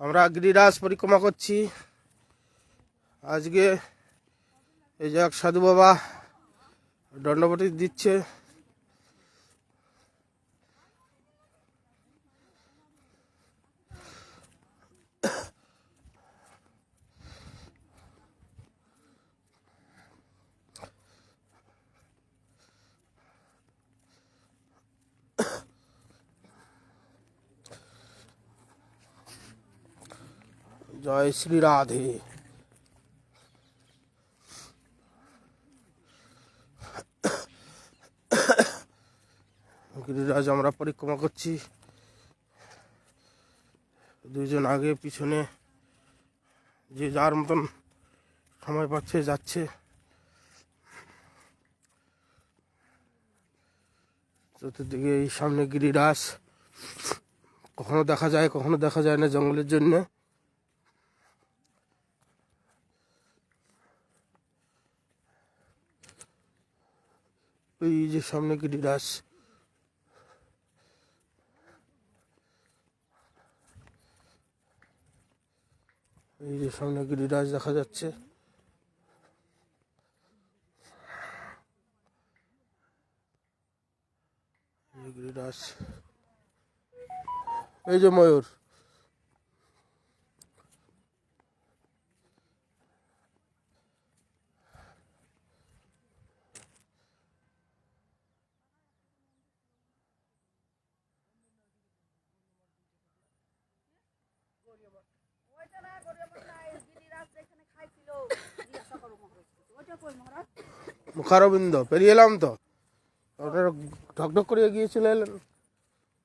আমরা গিরিরাজ পরিক্রমা করছি। আজকে এই যে এক সাধু বাবা দণ্ডপতি দিচ্ছে। জয় শ্রী রাধে। গিরিরাজ, আমরা পরিক্রমা করছি। দুজন আগে পিছনে যে যার মতন সময় পাচ্ছে, যাচ্ছে। চতুর্দিকে এই সামনে গিরিরাজ। কখনো দেখা যায়, কখনো দেখা যায় না জঙ্গলের জন্য। ওই যে সামনে গিরিরাজ এই যে সামনে গিরিরাজ দেখা যাচ্ছে। গিরিরাজ এই যে ময়ূর। মুখারবিন্দ, পেরিয়ে এলাম তো। ওটা ঢকঢক করে গিয়েছিল এলেন।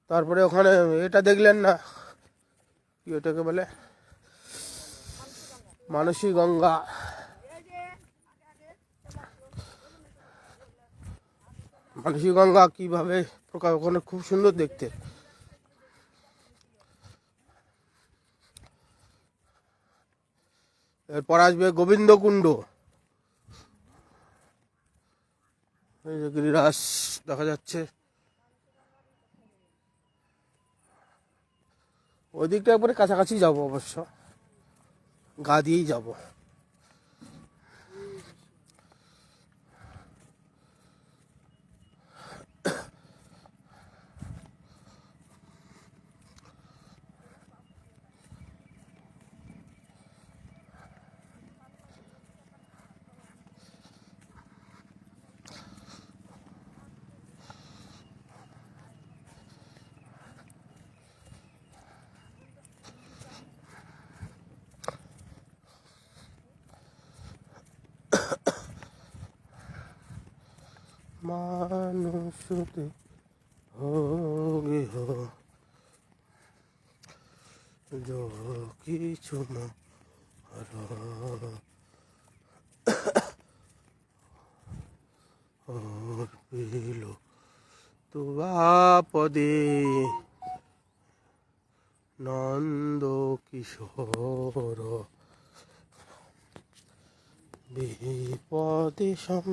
তারপরে ওখানে এটা দেখলেন না, কি ওটাকে বলে? মানসী গঙ্গা। মানসী গঙ্গা কীভাবে প্রকাশ, ওখানে খুব সুন্দর দেখতে। এরপর আসবে গোবিন্দকুণ্ড। এই যে গিরিরাস দেখা যাচ্ছে। ওই দিকটা একবারে কাছাকাছি যাব অবশ্য। গা দিয়েই যাব। মানুষ হোগে হো जो কিছু और পিলো পদে নন্দ কিশোর বিপদে সম